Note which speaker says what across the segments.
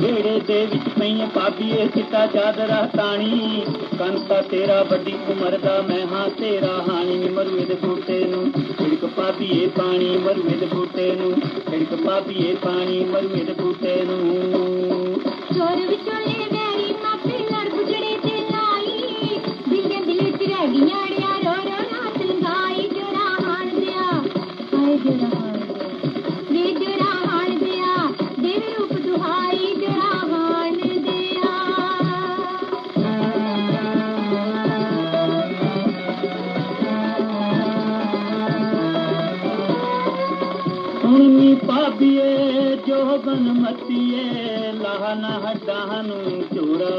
Speaker 1: ਦੇ ਵਿੱਚ ਪਈਏ ਪਾਪੀਏ ਚਿੱਟਾ ਚਾਦਰਾ ਤਾਣੀ। ਕੰਤਾ ਤੇਰਾ, ਵੱਡੀ ਉਮਰ ਦਾ, ਮੈਂ ਹਾਂ ਤੇਰਾ ਹਾਣੀ। ਮਰੂਏ ਦੇ ਬੂਟੇ ਨੂੰ, ਛਿੜਕ ਪਾਪੀਏ ਪਾਣੀ ਮਰੂਏ ਦੇ ਬੂਟੇ ਨੂੰ। ਛਿੜਕ ਪਾਪੀਏ ਪਾਣੀ ਮਰੂਏ ਦੇ ਬੂਟੇ ਨੂੰ।
Speaker 2: ਚੋਰ ਵਿਚੋਲੇ ਵੈਰੀ ਮਾਪੇ ਲੜ ਗੁਜਰੇ ਤੇ ਲਾਈ ਦਿਲੇ ਦਿਲੇ ਚ ਰਹਿ ਗਈਆਂ ਅੜਿਆ ਰੋ ਰੋ ਰਾਤ ਲੰਗਾਈ ਜੋਰਾ ਹਾਣ ਦਿਆ ਹਾਏ ਜੋਰਾ
Speaker 1: ਸੁਣੀ ਪਾਪੀਏ ਜੋ ਬਨ ਮਤੀਏ ਲਾਹ ਨਾ ਹੱਡਾਂ ਨੂੰ ਚੋਰਾ।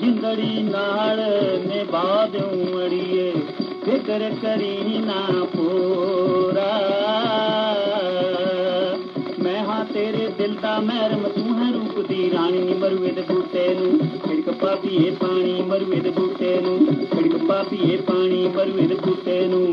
Speaker 1: ਜਿੰਦੜੀ ਨਾਲ ਨਿਭਾ ਦਿਉ ਅੜੀਏ, ਫਿਕਰ ਕਰੀ ਨਾ ਪੂਰਾ। ਮੈਂ ਹਾਂ ਤੇਰੇ ਦਿਲ ਦਾ ਮਹਿਰਮ, ਤੂੰ ਹੈ ਰੂਪ ਦੀ ਰਾਣੀ। ਨੀ ਮਰੂਏ ਦੇ ਬੂਟੇ ਨੂੰ ਛਿੜਕ ਪਾਪੀਏ ਪਾਣੀ ਮਰੂਏ ਦੇ ਬੂਟੇ ਨੂੰ ਛਿੜਕ ਪਾਪੀਏ ਪਾਣੀ ਮਰੂਏ ਦੇ ਬੂਟੇ ਨੂੰ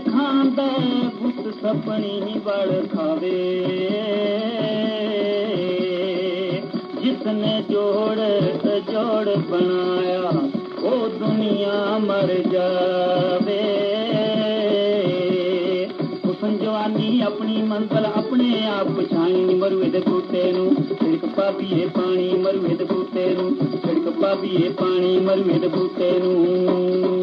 Speaker 1: खा सपनी बड़ खावे। जिसने जोड़े कुसन
Speaker 2: जवानी मंतले पछानी मरू द पूते नू। छिड़क भाबी पाणी मरू द पूते नू। छिड़क भाबी पानी मरुए दे कुत्ते नु।